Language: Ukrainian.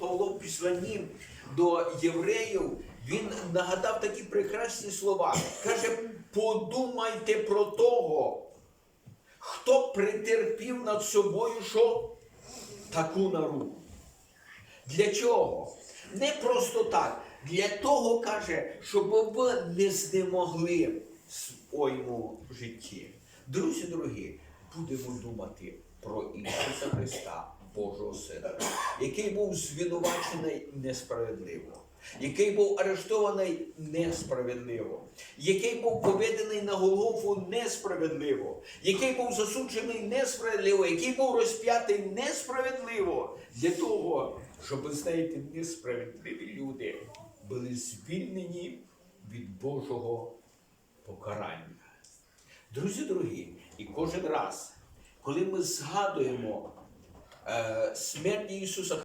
Павло в післанні до євреїв, він нагадав такі прекрасні слова. Каже, подумайте про того, хто претерпів над собою що? Таку наругу. Для чого? Не просто так. Для того каже, щоб ви не знемогли своєму житті. Друзі дорогі, будемо думати про Ісуса Христа, Божого Сина, який був звинувачений несправедливо, який був арештований несправедливо, який був поведений на Голгофу несправедливо, який був засуджений несправедливо, який був розп'ятий несправедливо для того, щоб, знаєте, несправедливі люди були звільнені від Божого покарання. Друзі дорогі, і кожен раз, коли ми згадуємо uh, Smerdi Susak